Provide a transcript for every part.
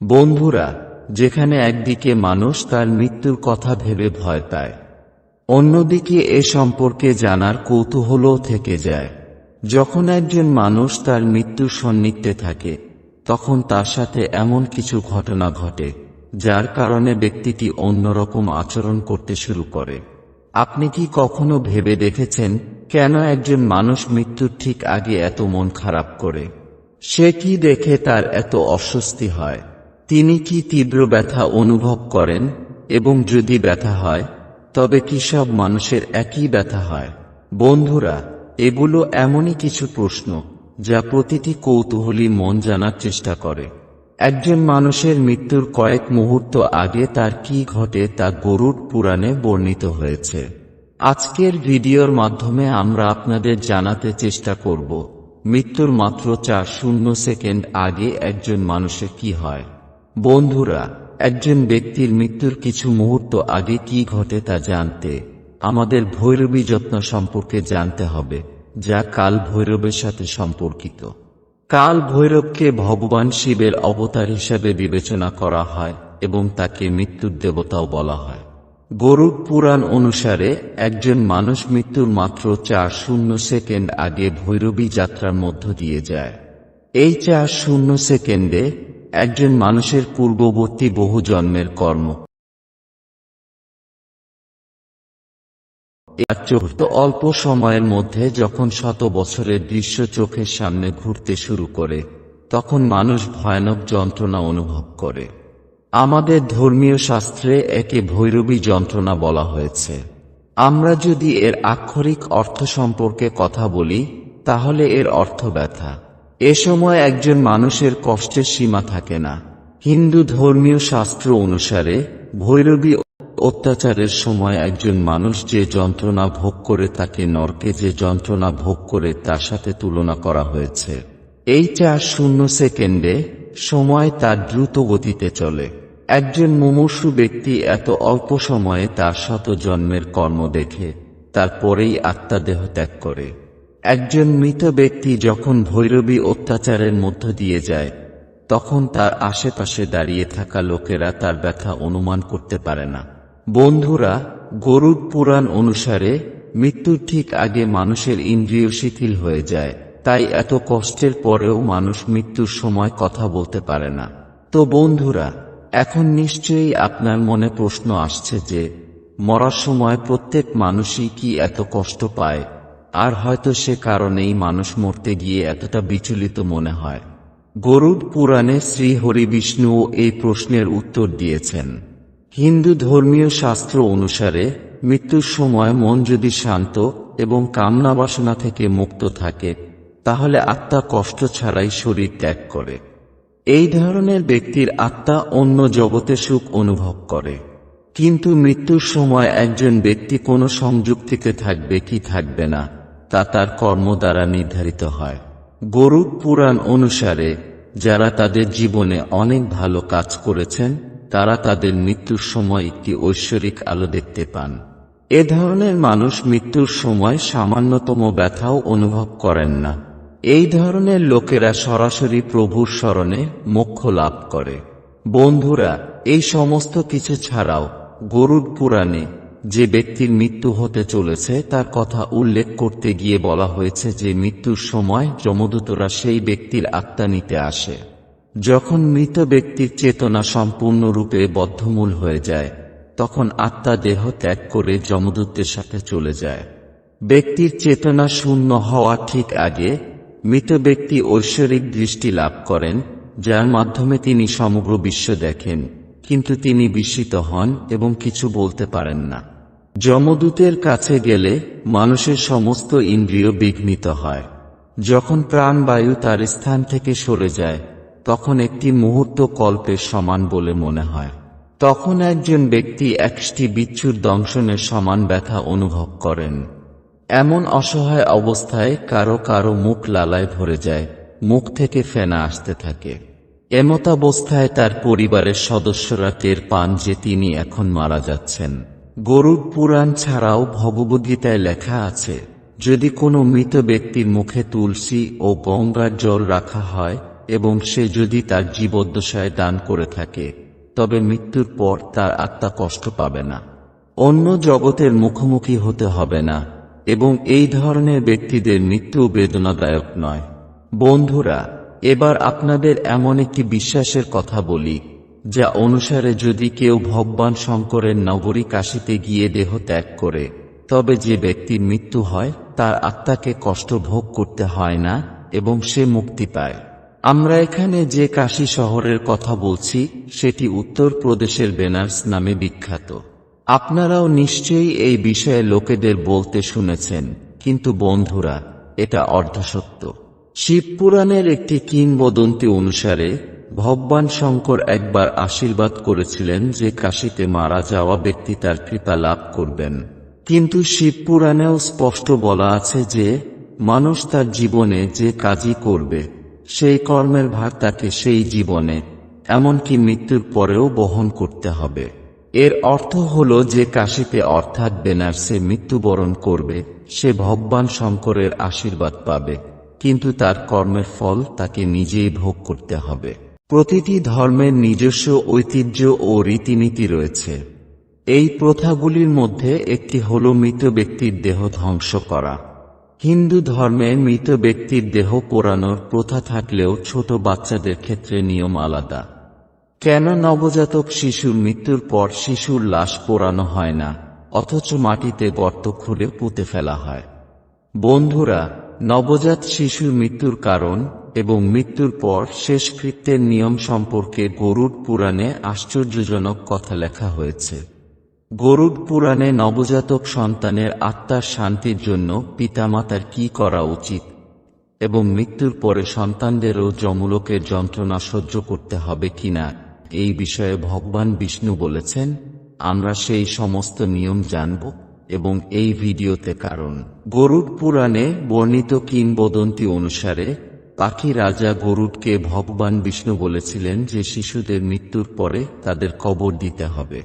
বন্ধুরা, যেখানে একদিকে মানুষ তার মৃত্যুর কথা ভেবে ভয় পায়, অন্যদিকে এ সম্পর্কে জানার কৌতূহলও থেকে যায়। যখন একজন মানুষ তার মৃত্যুর সন্নিধ্যে থাকে, তখন তার সাথে এমন কিছু ঘটনা ঘটে, যার কারণে ব্যক্তিটি অন্যরকম আচরণ করতে শুরু করে। আপনি কি কখনো ভেবে দেখেছেন, কেন একজন মানুষ মৃত্যুর ঠিক আগে এত মন খারাপ করে? সে কি দেখে তার এত অস্বস্তি হয়? তিনি কি তীব্র ব্যথা অনুভব করেন এবং যদি ব্যথা হয়, তবে কি সব মানুষের একই ব্যথা হয়? বন্ধুরা, এগুলো এমনই কিছু প্রশ্ন যা প্রতিটি কৌতূহলী মন জানার চেষ্টা করে। একজন মানুষের মৃত্যুর কয়েক মুহূর্ত আগে তার কি ঘটে তা গরুর পুরাণে বর্ণিত হয়েছে। আজকের ভিডিওর মাধ্যমে আমরা আপনাদের জানাতে চেষ্টা করব, মৃত্যুর মাত্র চার শূন্য সেকেন্ড আগে একজন মানুষের কি হয়। বন্ধুরা, একজন ব্যক্তির মৃত্যুর কিছু মুহূর্ত আগে কি ঘটে তা জানতে আমাদের ভৈরবী যত্ন সম্পর্কে জানতে হবে, যা কাল ভৈরবের সাথে সম্পর্কিত। কাল ভৈরবকে ভগবান শিবের অবতার হিসেবে বিবেচনা করা হয় এবং তাকে মৃত্যুর দেবতাও বলা হয়। গরুড পুরাণ অনুসারে একজন মানুষ মৃত্যুর মাত্র চার শূন্য সেকেন্ড আগে ভৈরবী যাত্রার মধ্য দিয়ে যায়। এই চার শূন্য সেকেন্ডে একজন মানুষের পূর্ববর্তী বহু জন্মের কর্ম। চোখত অল্প সময়ের মধ্যে যখন শত বছরের দৃশ্য চোখের সামনে ঘুরতে শুরু করে, তখন মানুষ ভয়ানক যন্ত্রণা অনুভব করে। আমাদের ধর্মীয় শাস্ত্রে একে ভৈরবী যন্ত্রণা বলা হয়েছে। আমরা যদি এর আক্ষরিক অর্থ সম্পর্কে কথা বলি, তাহলে এর অর্থ ব্যথা। এ সময় একজন মানুষের কষ্টের সীমা থাকে না। হিন্দু ধর্মীয় শাস্ত্র অনুসারে, ভৈরবী অত্যাচারের সময় একজন মানুষ যে যন্ত্রণা ভোগ করে তাকে নরকে যে যন্ত্রণা ভোগ করে তার সাথে তুলনা করা হয়েছে। এই চার শূন্য সেকেন্ডে সময় তার দ্রুত গতিতে চলে। একজন মুমূর্ষু ব্যক্তি এত অল্প সময়ে তার শত জন্মের কর্ম দেখে, তারপরেই আত্মা দেহ ত্যাগ করে। একজন মৃত ব্যক্তি যখন ভৈরবী অত্যাচারের মধ্য দিয়ে যায়, তখন তার আশেপাশে দাঁড়িয়ে থাকা লোকেরা তার ব্যথা অনুমান করতে পারে না। বন্ধুরা গরুড পুরাণ অনুসারে মৃত্যুর ঠিক আগে মানুষের ইন্দ্রিয় শিথিল হয়ে যায়, তাই এত কষ্টের পরেও মানুষ মৃত্যুর সময় কথা বলতে পারে না। তো বন্ধুরা, এখন নিশ্চয়ই আপনার মনে প্রশ্ন আসছে যে, মরার সময় প্রত্যেক মানুষই কি এত কষ্ট পায়? আর হয়তো সে কারণেই মানুষ মরতে গিয়ে এতটা বিচলিত মনে হয়। গরুড পুরাণে শ্রী হরি বিষ্ণুও এই প্রশ্নের উত্তর দিয়েছেন। হিন্দু ধর্মীয় শাস্ত্র অনুসারে, মৃত্যুর সময় মন যদি শান্ত এবং কামনা বাসনা থেকে মুক্ত থাকে, তাহলে আত্মা কষ্ট ছাড়াই শরীর ত্যাগ করে। এই ধরনের ব্যক্তির আত্মা অন্য জগতে সুখ অনুভব করে। কিন্তু মৃত্যুর সময় একজন ব্যক্তি কোনো সংযুক্তিতে থাকবে কি থাকবে না তা তার কর্ম দ্বারা নির্ধারিত হয়। গরুড পুরাণ অনুসারে, যারা তাদের জীবনে অনেক ভালো কাজ করেছেন, তারা তাদের মৃত্যুর সময় একটি ঐশ্বরিক আলো দেখতে পান। এ ধরনের মানুষ মৃত্যুর সময় সামান্যতম ব্যথাও অনুভব করেন না। এই ধরনের লোকেরা সরাসরি প্রভুর স্মরণে মোক্ষ লাভ করে। বন্ধুরা, এই সমস্ত কিছু ছাড়াও গরুর পুরাণে যে ব্যক্তির মৃত্যু হতে চলেছে, তার কথা উল্লেখ করতে গিয়ে বলা হয়েছে যে মৃত্যুর সময় যমদূতরা সেই ব্যক্তির আত্মা নিতে আসে। যখন মৃত ব্যক্তির চেতনা সম্পূর্ণরূপে বদ্ধমূল হয়ে যায়, তখন আত্মা দেহ ত্যাগ করে যমদূতের সাথে চলে যায়। ব্যক্তির চেতনা শূন্য হওয়া ঠিক আগে মৃত ব্যক্তি ঐশ্বরিক দৃষ্টি লাভ করেন, যার মাধ্যমে তিনি সমগ্র বিশ্ব দেখেন। কিন্তু তিনি বিস্মিত হন এবং কিছু বলতে পারেন না। যমদূতের কাছে গেলে মানুষের সমস্ত ইন্দ্রিয় বিঘ্নিত হয়। যখন প্রাণবায়ু তার স্থান থেকে সরে যায়, তখন একটি মুহূর্ত কল্পের সমান বলে মনে হয়। তখন একজন ব্যক্তি একটি বিচ্ছুর দংশনের সমান ব্যথা অনুভব করেন। এমন অসহায় অবস্থায় কারও কারও মুখ লালায় ভরে যায়, মুখ থেকে ফেনা আসতে থাকে। এমতাবস্থায় তার পরিবারের সদস্যরা টের পান যে তিনি এখন মারা যাচ্ছেন। গরুর পুরাণ ছাড়াও ভগবদ্গীতায় লেখা আছে, যদি কোনো মৃত ব্যক্তির মুখে তুলসী ও গঙ্গার জল রাখা হয় এবং সে যদি তার জীবদ্দশায় দান করে থাকে, তবে মৃত্যুর পর তার আত্মা কষ্ট পাবে না। অন্য জগতের মুখোমুখি হতে হবে না এবং এই ধরনের ব্যক্তিদের মৃত্যু বেদনাদায়ক নয়। বন্ধুরা এবার আপনাদের এমন একটি বিশ্বাসের কথা বলি, যা অনুসারে যদি কেউ ভগবান শঙ্করের নগরী কাশিতে গিয়ে দেহ ত্যাগ করে, তবে যে ব্যক্তির মৃত্যু হয়, তার আত্মাকে কষ্ট ভোগ করতে হয় না, এবং সে মুক্তি পায়। আমরা এখানে যে কাশী শহরের কথা বলছি, সেটি উত্তর প্রদেশের বেনারস নামে বিখ্যাত। আপনারাও নিশ্চয়ই এই বিষয়ে লোকেদের বলতে শুনেছেন, কিন্তু বন্ধুরা, এটা অর্ধসত্য। শিবপুরাণের একটি কিংবদন্তি অনুসারে, ভগবান শঙ্কর একবার আশীর্বাদ করেছিলেন যে কাশীতে মারা যাওয়া ব্যক্তি তার কৃপা লাভ করবেন। কিন্তু শিবপুরাণেও স্পষ্ট বলা আছে যে, মানুষ তার জীবনে যে কাজই করবে, সেই কর্মের ভার তাকে সেই জীবনে, এমনকি মৃত্যুর পরেও বহন করতে হবে। এর অর্থ হল যে কাশীতে অর্থাৎ বেনারসে মৃত্যুবরণ করবে, সে ভগবান শঙ্করের আশীর্বাদ পাবে। কিন্তু তার কর্মের ফল তাকে নিজেই ভোগ করতে হবে। প্রতিটি ধর্মের নিজস্ব ঐতিহ্য ও রীতিনীতি রয়েছে। এই প্রথাগুলির মধ্যে একটি হল মৃত ব্যক্তির দেহ ধ্বংস করা। হিন্দু ধর্মে মৃত ব্যক্তির দেহ পোড়ানোর প্রথা থাকলেও ছোট বাচ্চাদের ক্ষেত্রে নিয়ম আলাদা। কেন নবজাতক শিশুর মৃত্যুর পর শিশুর লাশ পোড়ানো হয় না, অথচ মাটিতে গর্ত খুলে পুঁতে ফেলা হয়? বন্ধুরা নবজাত শিশুর মৃত্যুর কারণ এবং মৃত্যুর পর শেষকৃত্যের নিয়ম সম্পর্কে গরুড পুরাণে আশ্চর্যজনক কথা লেখা হয়েছে। গরুড পুরাণে নবজাতক সন্তানের আত্মার শান্তির জন্য পিতামাতার কি করা উচিত এবং মৃত্যুর পরে সন্তানদেরও যমলোকের যন্ত্রণা সহ্য করতে হবে কিনা, এই বিষয়ে ভগবান বিষ্ণু বলেছেন, আমরা সেই সমস্ত নিয়ম জানব। এবং এই ভিডিওতে কারণ। গরুড পুরাণে বর্ণিত কিংবদন্তি অনুসারে, পাখি রাজা গরুডকে ভগবান বিষ্ণু বলেছিলেন যে শিশুদের মৃত্যুর পরে তাদের কবর দিতে হবে।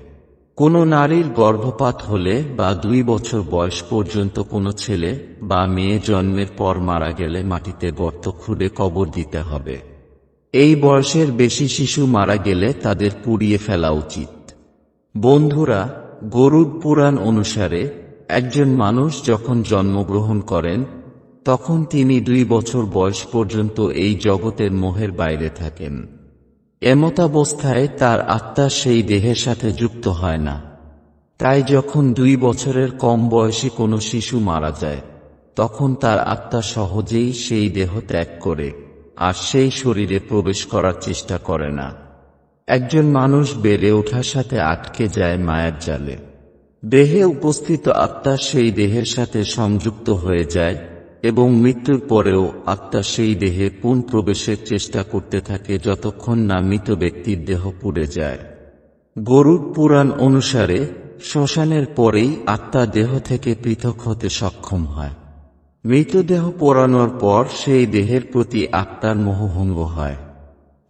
কোনো নারীর গর্ভপাত হলে বা দুই বছর বয়স পর্যন্ত কোনো ছেলে বা মেয়ে জন্মের পর মারা গেলে মাটিতে গর্ত খুঁড়ে কবর দিতে হবে। এই বয়সের বেশি শিশু মারা গেলে তাদের পুড়িয়ে ফেলা উচিত। বন্ধুরা গরুড পুরাণ অনুসারে, একজন মানুষ যখন জন্মগ্রহণ করেন, তখন তিনি দুই বছর বয়স পর্যন্ত এই জগতের মোহের বাইরে থাকেন। এমতাবস্থায় তার আত্মা সেই দেহের সাথে যুক্ত হয় না। তাই যখন দুই বছরের কম বয়সী কোনো শিশু মারা যায়, তখন তার আত্মা সহজেই সেই দেহ ত্যাগ করে, আর সেই শরীরে প্রবেশ করার চেষ্টা করে না। একজন মানুষ বেড়ে ওঠার সাথে আটকে যায় মায়ের জালে। দেহে উপস্থিত আত্মা সেই দেহের সাথে সংযুক্ত হয়ে যায় এবং মৃত্যুর পরেও আত্মা সেই দেহে পুন প্রবেশের চেষ্টা করতে থাকে যতক্ষণ না মৃত ব্যক্তির দেহ পুড়ে যায়। গরুর পুরাণ অনুসারে শ্মশানের পরেই আত্মা দেহ থেকে পৃথক হতে সক্ষম হয়। মৃতদেহ পোড়ানোর পর সেই দেহের প্রতি আত্মার মোহভঙ্গ হয়।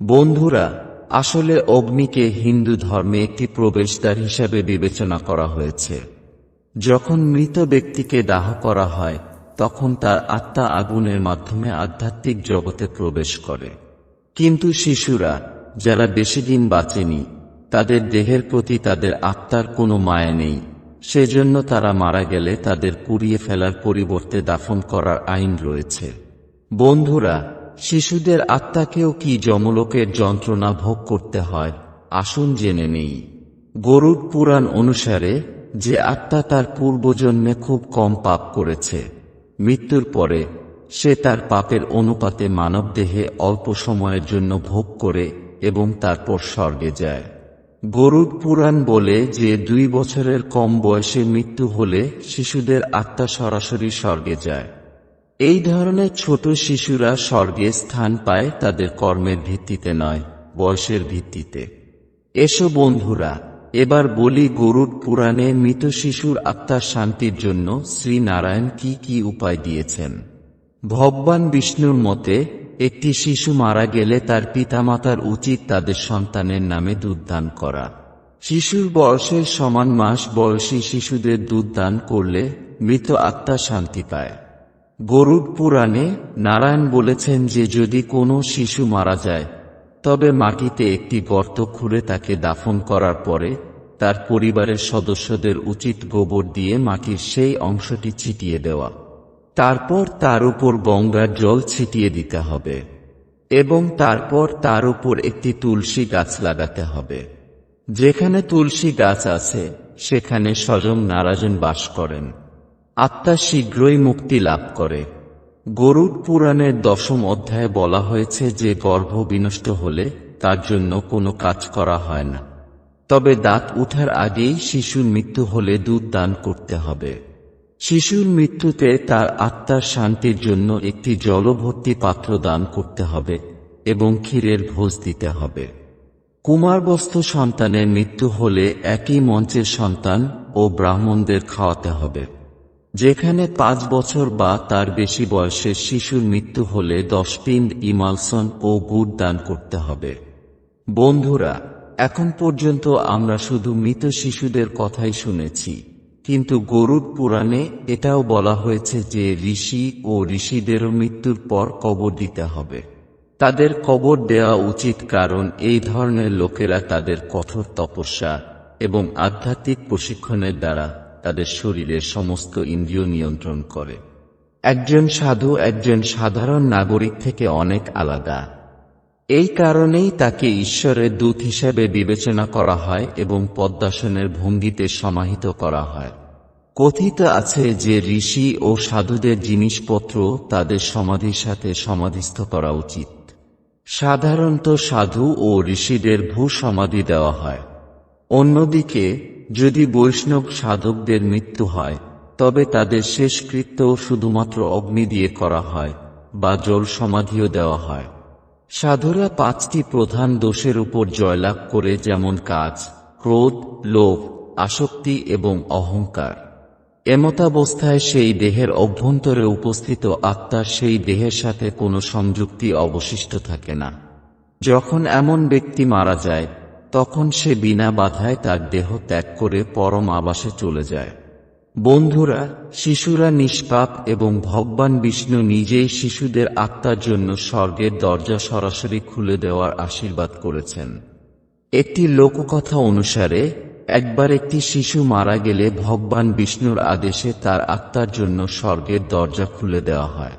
বন্ধুরা আসলে অগ্নিকে হিন্দু ধর্মে একটি প্রবেশদ্বার হিসাবে বিবেচনা করা হয়েছে। যখন মৃত ব্যক্তিকে দাহ করা হয়, তখন তার আত্মা আগুনের মাধ্যমে আধ্যাত্মিক জগতে প্রবেশ করে। কিন্তু শিশুরা, যারা বেশি দিন বাঁচেনি, তাদের দেহের প্রতি তাদের আত্মার কোনো মায়া নেই। সেজন্য তারা মারা গেলে তাদের পুড়িয়ে ফেলার পরিবর্তে দাফন করার আইন রয়েছে। বন্ধুরা শিশুদের আত্মাকেও কি যমলোকের যন্ত্রণা ভোগ করতে হয়, আসুন জেনে নেই। গরুড পুরাণ অনুসারে, যে আত্মা তার পূর্বজন্মে খুব কম পাপ করেছে, মৃত্যুর পরে সে তার পাপের অনুপাতে মানবদেহে অল্প সময়ের জন্য ভোগ করে এবং তারপর স্বর্গে যায়। গরুড পুরাণ বলে যে দুই বছরের কম বয়সে মৃত্যু হলে শিশুদের আত্মা সরাসরি স্বর্গে যায়। এই ধরনের ছোট শিশুরা স্বর্গে স্থান পায় তাদের কর্মের ভিত্তিতে নয়, বয়সের ভিত্তিতে। এসো বন্ধুরা, এবার বলি গরুর পুরাণে মৃত শিশুর আত্মার শান্তির জন্য শ্রী নারায়ণ কি কি উপায় দিয়েছেন। ভগবান বিষ্ণুর মতে, একটি শিশু মারা গেলে তার পিতামাতার উচিত তাদের সন্তানের নামে দুধদান করা। শিশুর বয়সের সমান মাস বয়সী শিশুদের দুধদান করলে মৃত আত্মা শান্তি পায়। গরুড পুরাণে নারায়ণ বলেছেন যে যদি কোনো শিশু মারা যায়, তবে মাটিতে একটি গর্ত খুঁড়ে তাকে দাফন করার পরে তার পরিবারের সদস্যদের উচিত গোবর দিয়ে মাটির সেই অংশটি ছিটিয়ে দেওয়া। তারপর তার উপর গঙ্গার জল ছিটিয়ে দিতে হবে এবং তারপর তার উপর একটি তুলসী গাছ লাগাতে হবে। যেখানে তুলসী গাছ আছে, সেখানে স্বয়ং নারায়ণ বাস করেন। আত্মা শীঘ্রই মুক্তি লাভ করে। গরুড পুরাণের দশম অধ্যায়ে বলা হয়েছে যে গর্ভ বিনষ্ট হলে তার জন্য কোনো কাজ করা হয় না। তবে দাঁত উঠার আগেই শিশুর মৃত্যু হলে দুধ দান করতে হবে। শিশুর মৃত্যুতে তার আত্মার শান্তির জন্য একটি জলভর্তি পাত্র দান করতে হবে এবং ক্ষীরের ভোজ দিতে হবে। কুমারবস্তু সন্তানের মৃত্যু হলে একই মঞ্চের সন্তান ও ব্রাহ্মণদের খাওয়াতে হবে। যেখানে পাঁচ বছর বা তার বেশি বয়সের শিশুর মৃত্যু হলে দশ পিণ্ড ইমালসন ও গুড় দান করতে হবে। বন্ধুরা, এখন পর্যন্ত আমরা শুধু মৃত শিশুদের কথাই শুনেছি, কিন্তু গরুর পুরাণে এটাও বলা হয়েছে যে ঋষি ও ঋষিদেরও মৃত্যুর পর কবর দিতে হবে। তাদের কবর দেওয়া উচিত কারণ এই ধরনের লোকেরা তাদের কঠোর তপস্যা এবং আধ্যাত্মিক প্রশিক্ষণের দ্বারা তাদের শরীরের সমস্ত ইন্দ্রিয় নিয়ন্ত্রণ করে। একজন সাধু একজন সাধারণ নাগরিক থেকে অনেক আলাদা। এই কারণেই তাকে ঈশ্বরের দূত হিসেবে বিবেচনা করা হয় এবং পদ্মাসনের ভঙ্গিতে সমাহিত করা হয়। কথিত আছে যে ঋষি ও সাধুদের জিনিসপত্র তাদের সমাধির সাথে সমাধিস্থ করা উচিত। সাধারণত সাধু ও ঋষিদের ভূ সমাধি দেওয়া হয়। অন্যদিকে যদি বৈষ্ণব সাধকদের মৃত্যু হয়, তবে তাদের শেষকৃত্য শুধুমাত্র অগ্নি দিয়ে করা হয়, বা জল সমাধিও দেওয়া হয়। সাধুরা পাঁচটি প্রধান দোষের উপর জয়লাভ করে যেমন কাজ, ক্রোধ, লোভ, আসক্তি এবং অহংকার। এমতাবস্থায় সেই দেহের অভ্যন্তরে উপস্থিত আত্মার সেই দেহের সাথে কোনো সংযুক্তি অবশিষ্ট থাকে না। যখন এমন ব্যক্তি মারা যায় তখন সে বিনা বাধায় তার দেহ ত্যাগ করে পরম আবাসে চলে যায়। বন্ধুরা, শিশুরা নিষ্পাপ এবং ভগবান বিষ্ণু নিজেই শিশুদের আত্মার জন্য স্বর্গের দরজা সরাসরি খুলে দেওয়ার আশীর্বাদ করেছেন। একটি লোককথা অনুসারে, একবার একটি শিশু মারা গেলে ভগবান বিষ্ণুর আদেশে তার আত্মার জন্য স্বর্গের দরজা খুলে দেওয়া হয়।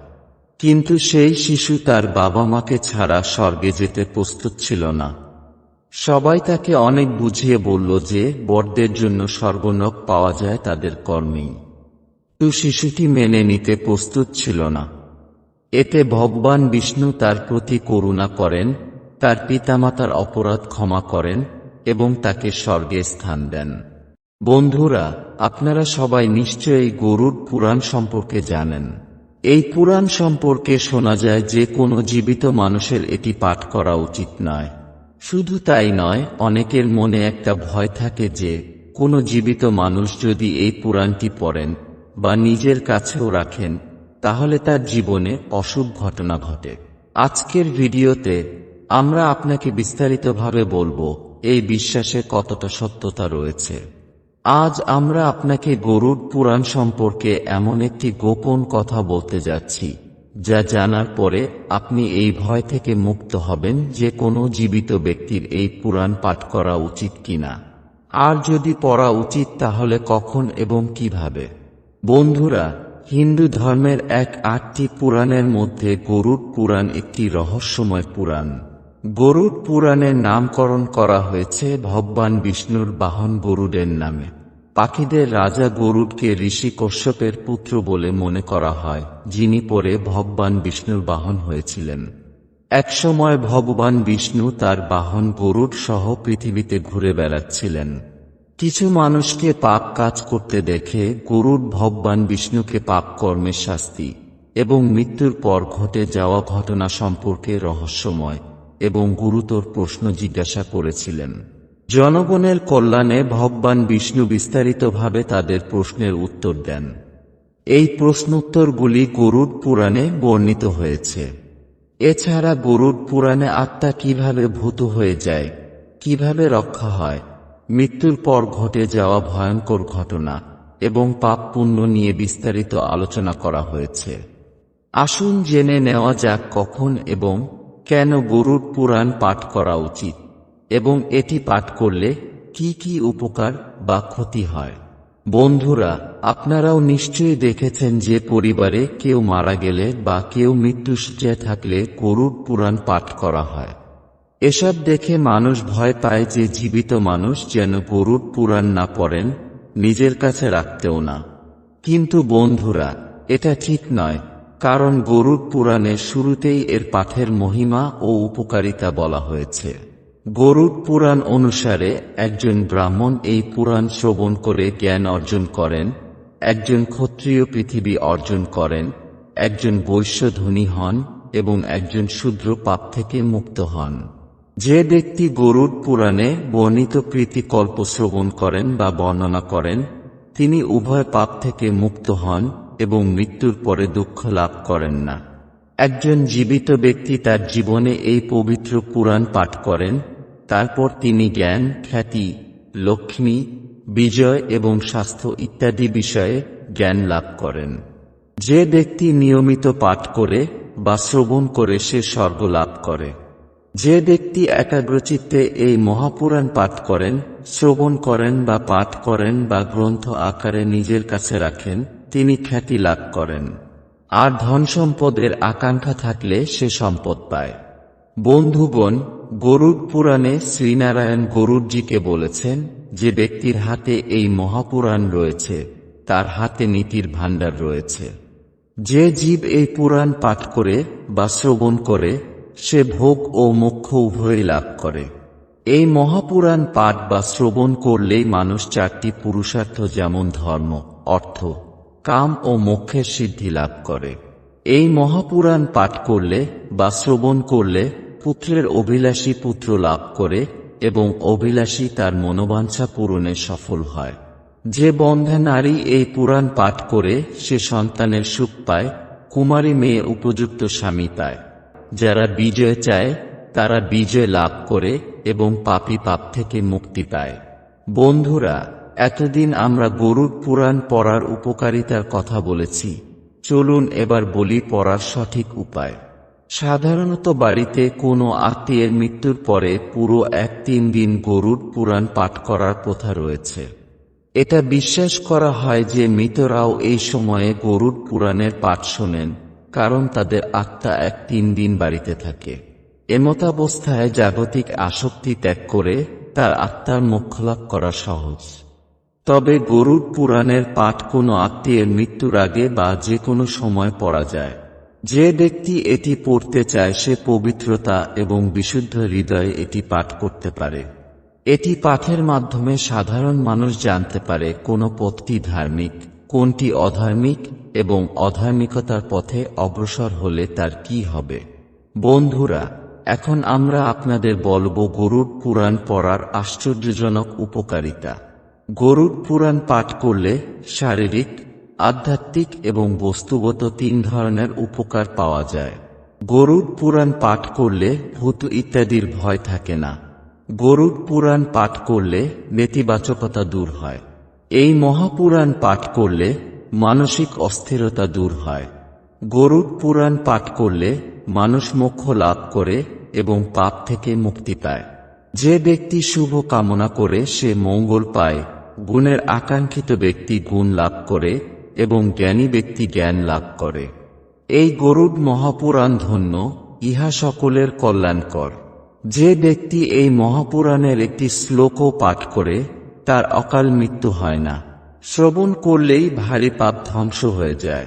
কিন্তু সেই শিশু তার বাবা মাকে ছাড়া স্বর্গে যেতে প্রস্তুত ছিল না। সবাই তাকে অনেক বুঝিয়ে বলল যে, বরদের জন্য স্বর্গনক পাওয়া যায় তাদের কর্মেই তো শিশুটি মেনে নিতে প্রস্তুত ছিল না। এতে ভগবান বিষ্ণু তার প্রতি করুণা করেন, তার পিতামাতার অপরাধ ক্ষমা করেন, এবং তাকে স্বর্গে স্থান দেন। বন্ধুরা, আপনারা সবাই নিশ্চয়ই গরুর পুরাণ সম্পর্কে জানেন। এই পুরাণ সম্পর্কে শোনা যায় যে কোনো জীবিত মানুষের এটি পাঠ করা উচিত নয়। শুধু তাই নয়, অনেকের মনে একটা ভয় থাকে যে, কোনো জীবিত মানুষ যদি এই পুরাণটি পড়েন বা নিজের কাছেও রাখেন, তাহলে তার জীবনে অশুভ ঘটনা ঘটে। আজকের ভিডিওতে আমরা আপনাকে বিস্তারিতভাবে বলব এই বিশ্বাসে কতটা সত্যতা রয়েছে। আজ আমরা আপনাকে গরুর পুরাণ সম্পর্কে এমন একটি গোপন কথা বলতে যাচ্ছি যা জানার পরে আপনি এই ভয় থেকে মুক্ত হবেন যে কোনো জীবিত ব্যক্তির এই পুরাণ পাঠ করা উচিত কিনা। আর যদি পড়া উচিত তাহলে কখন এবং কীভাবে? বন্ধুরা, হিন্দু ধর্মের এক আটটি পুরাণের মধ্যে গরুড পুরাণ একটি রহস্যময় পুরাণ। গরুড পুরাণের নামকরণ করা হয়েছে ভগবান বিষ্ণুর বাহন গরুডের নামে। পাখিদের রাজা গরুডকে ঋষি কশ্যপের পুত্র বলে মনে করা হয়, যিনি পরে ভগবান বিষ্ণুর বাহন হয়েছিলেন। একসময় ভগবান বিষ্ণু তার বাহন গরুড সহ পৃথিবীতে ঘুরে বেড়াচ্ছিলেন। কিছু মানুষকে পাপ কাজ করতে দেখে গরুড ভগবান বিষ্ণুকে পাপ কর্মের শাস্তি এবং মৃত্যুর পর ঘটে যাওয়া ঘটনা সম্পর্কে রহস্যময় এবং গুরুতর প্রশ্ন জিজ্ঞাসা করেছিলেন। জনগণের কল্যাণে ভগবান বিষ্ণু বিস্তারিতভাবে তাদের প্রশ্নের উত্তর দেন। এই প্রশ্নোত্তরগুলি গরুড পুরাণে বর্ণিত হয়েছে। এছাড়া গরুড পুরাণে আত্মা কীভাবে ভূত হয়ে যায়, কীভাবে রক্ষা হয়, মৃত্যুর পর ঘটে যাওয়া ভয়ঙ্কর ঘটনা এবং পাপ পুণ্য নিয়ে বিস্তারিত আলোচনা করা হয়েছে। আসুন জেনে নেওয়া যাক কখন এবং কেন গরুর পুরাণ পাঠ করা উচিত। এবং এটি পাঠ করলে কি কি উপকার বা ক্ষতি হয়। বন্ধুরা, আপনারাও নিশ্চয়ই দেখেছেন যে পরিবারে কেউ মারা গেলে বা কেউ মৃত্যুসূচে থাকলে গরুর পুরাণ পাঠ করা হয়। এসব দেখে মানুষ ভয় পায় যে জীবিত মানুষ যেন গরুর পুরাণ না পড়েন, নিজের কাছে রাখতেও না। কিন্তু বন্ধুরা, এটা ঠিক নয়, কারণ গরুর পুরাণের শুরুতেই এর পাঠের মহিমা ও উপকারিতা বলা হয়েছে। গরুর পুরাণ অনুসারে একজন ব্রাহ্মণ এই পুরাণ শ্রবণ করে জ্ঞান অর্জন করেন, একজন ক্ষত্রিয় পৃথিবী অর্জন করেন, একজন বৈশ্য ধনী হন এবং একজন শূদ্র পাপ থেকে মুক্ত হন। যে ব্যক্তি গরুর পুরাণে বর্ণিত কৃতিকল্প শ্রবণ করেন বা বর্ণনা করেন, তিনি উভয় পাপ থেকে মুক্ত হন এবং মৃত্যুর পরে দুঃখ লাভ করেন না। একজন জীবিত ব্যক্তি তার জীবনে এই পবিত্র পুরাণ পাঠ করেন তারপর তিনি জ্ঞান, খ্যাতি, লক্ষ্মী, বিজয় এবং স্বাস্থ্য ইত্যাদি বিষয়ে জ্ঞান লাভ করেন। যে ব্যক্তি নিয়মিত পাঠ করে বা শ্রবণ করে সে স্বর্গ লাভ করে। যে ব্যক্তি একাগ্রচিত্তে এই মহাপুরাণ পাঠ করেন, শ্রবণ করেন বা পাঠ করেন বা গ্রন্থ আকারে নিজের কাছে রাখেন, তিনি খ্যাতি লাভ করেন। আর ধন সম্পদের আকাঙ্ক্ষা থাকলে সে সম্পদ পায়। বন্ধুগণ গরুর পুরাণে শ্রীনারায়ণ গরুরজিকে বলেছেন যে ব্যক্তির হাতে এই মহাপুরাণ রয়েছে, তার হাতে নীতির ভাণ্ডার রয়েছে। যে জীব এই পুরাণ পাঠ করে বা শ্রবণ করে, সে ভোগ ও মোক্ষ উভয়ই লাভ করে। এই মহাপুরাণ পাঠ বা শ্রবণ করলেই মানুষ চারটি পুরুষার্থ যেমন ধর্ম, অর্থ, কাম ও মোক্ষের সিদ্ধি লাভ করে। এই মহাপুরাণ পাঠ করলে বা শ্রবণ করলে পুত্রের অভিলাষী পুত্র লাভ করে এবং অভিলাষী তার মনোবাঞ্ছা পূরণে সফল হয়। যে বন্ধা নারী এই পুরাণ পাঠ করে, সে সন্তানের সুখ পায়, কুমারী মেয়ে উপযুক্ত স্বামী পায় যারা বিজয় চায়, তারা বিজয় লাভ করে এবং পাপী পাপ থেকে মুক্তি পায়। বন্ধুরা, এতদিন আমরা গরুর পুরাণ পড়ার উপকারিতার কথা বলেছি। চলুন এবার বলি পড়ার সঠিক উপায়। সাধারণত বাড়িতে কোনো আত্মীয়ের মৃত্যুর পরে পুরো এক তিন দিন গরুর পুরাণ পাঠ করার প্রথা রয়েছে। এটা বিশ্বাস করা হয় যে মৃতরাও এই সময়ে গরুর পুরাণের পাঠ শোনেন, কারণ তাদের আত্মা এক তিন দিন বাড়িতে থাকে। এমতাবস্থায় জাগতিক আসক্তি ত্যাগ করে তার আত্মার মোক্ষলাভ করা সহজ। তবে গরুর পুরাণের পাঠ কোনো আত্মীয়ের মৃত্যুর আগে বা যে কোনো সময় পড়া যায়। যে ব্যক্তি এটি পড়তে চায়, সে পবিত্রতা এবং বিশুদ্ধ হৃদয়ে এটি পাঠ করতে পারে। এটি পাঠের মাধ্যমে সাধারণ মানুষ জানতে পারে কোন পথটি ধার্মিক, কোনটি অধার্মিক এবং অধার্মিকতার পথে অগ্রসর হলে তার কি হবে। বন্ধুরা, এখন আমরা আপনাদের বলব গরুর পুরাণ পড়ার আশ্চর্যজনক উপকারিতা। গরুর পুরাণ পাঠ করলে শারীরিক আধ্যাত্মিক এবং বস্তুগত তিন ধরনের উপকার পাওয়া যায়। গরুর পুরাণ পাঠ করলে ভূত ইত্যাদির ভয় থাকে না। গরুর পুরাণ পাঠ করলে নেতিবাচকতা দূর হয়। এই মহাপুরাণ পাঠ করলে মানসিক অস্থিরতা দূর হয়। গরুর পুরাণ পাঠ করলে মানুষ মোক্ষ লাভ করে এবং পাপ থেকে মুক্তি পায়। যে ব্যক্তি শুভ কামনা করে সে মঙ্গল পায়, গুণের আকাঙ্ক্ষিত ব্যক্তি গুণ লাভ করে এবং জ্ঞানী ব্যক্তি জ্ঞান লাভ করে। এই গরুড মহাপুরাণ ধন্য, ইহা সকলের কল্যাণকর। যে ব্যক্তি এই মহাপুরাণের একটি শ্লোকও পাঠ করে, তার অকাল মৃত্যু হয় না। শ্রবণ করলেই ভারী পাপ ধ্বংস হয়ে যায়।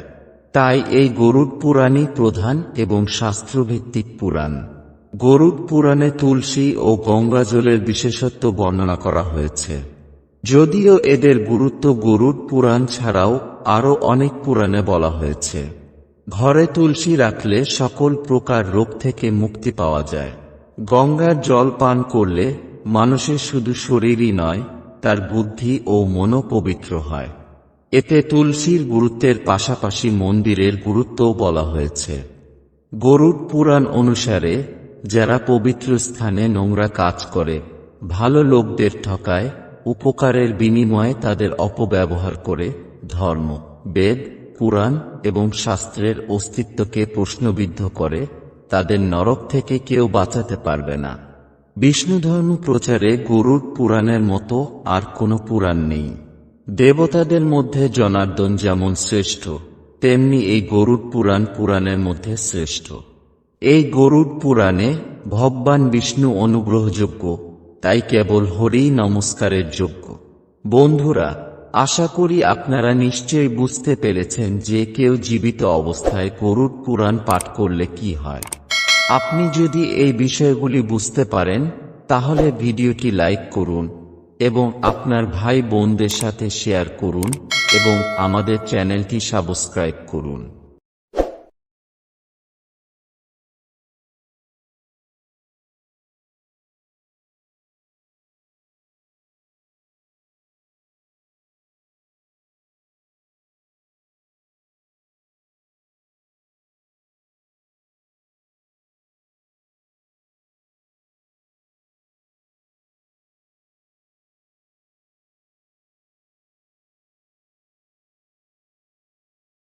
তাই এই গরুড পুরাণই প্রধান এবং শাস্ত্রভিত্তিক পুরাণ। গরুড পুরাণে তুলসী ও গঙ্গাজলের বিশেষত্ব বর্ণনা করা হয়েছে। যদিও এদের গুরুত্ব গরুড পুরাণ ছাড়াও আরও অনেক পুরাণে বলা হয়েছে। ঘরে তুলসী রাখলে সকল প্রকার রোগ থেকে মুক্তি পাওয়া যায়। গঙ্গার জল পান করলে মানুষের শুধু শরীরই নয়, তার বুদ্ধি ও মনও পবিত্র হয়। এতে তুলসীর গুরুত্বের পাশাপাশি মন্দিরের গুরুত্বও বলা হয়েছে। গরুর পুরাণ অনুসারে, যারা পবিত্র স্থানে নোংরা কাজ করে, ভালো লোকদের ঠকায় উপকারের বিনিময়ে তাদের অপব্যবহার করে ধর্ম, বেদ পুরাণ এবং শাস্ত্রের অস্তিত্বকে প্রশ্নবিদ্ধ করে, তাদের নরক থেকে কেউ বাঁচাতে পারবে না। বিষ্ণুধর্ম প্রচারে গরুর পুরাণের মতো আর কোনো পুরাণ নেই। দেবতাদের মধ্যে জনার্দন যেমন শ্রেষ্ঠ, তেমনি এই গরুর পুরাণ পুরাণের মধ্যে শ্রেষ্ঠ। এই গরুর পুরাণে ভগবান বিষ্ণু অনুগ্রহযোগ্য তাই কেবল হরি নমস্কারের যোগ্য। বন্ধুরা, আশা করি আপনারা নিশ্চয়ই বুঝতে পেরেছেন যে কেউ জীবিত অবস্থায় গরুড় পুরাণ পাঠ করলে কি হয়। আপনি যদি এই বিষয়গুলি বুঝতে পারেন, তাহলে ভিডিওটি লাইক করুন এবং আপনার ভাই বোনদের সাথে শেয়ার করুন এবং আমাদের চ্যানেলটি সাবস্ক্রাইব করুন।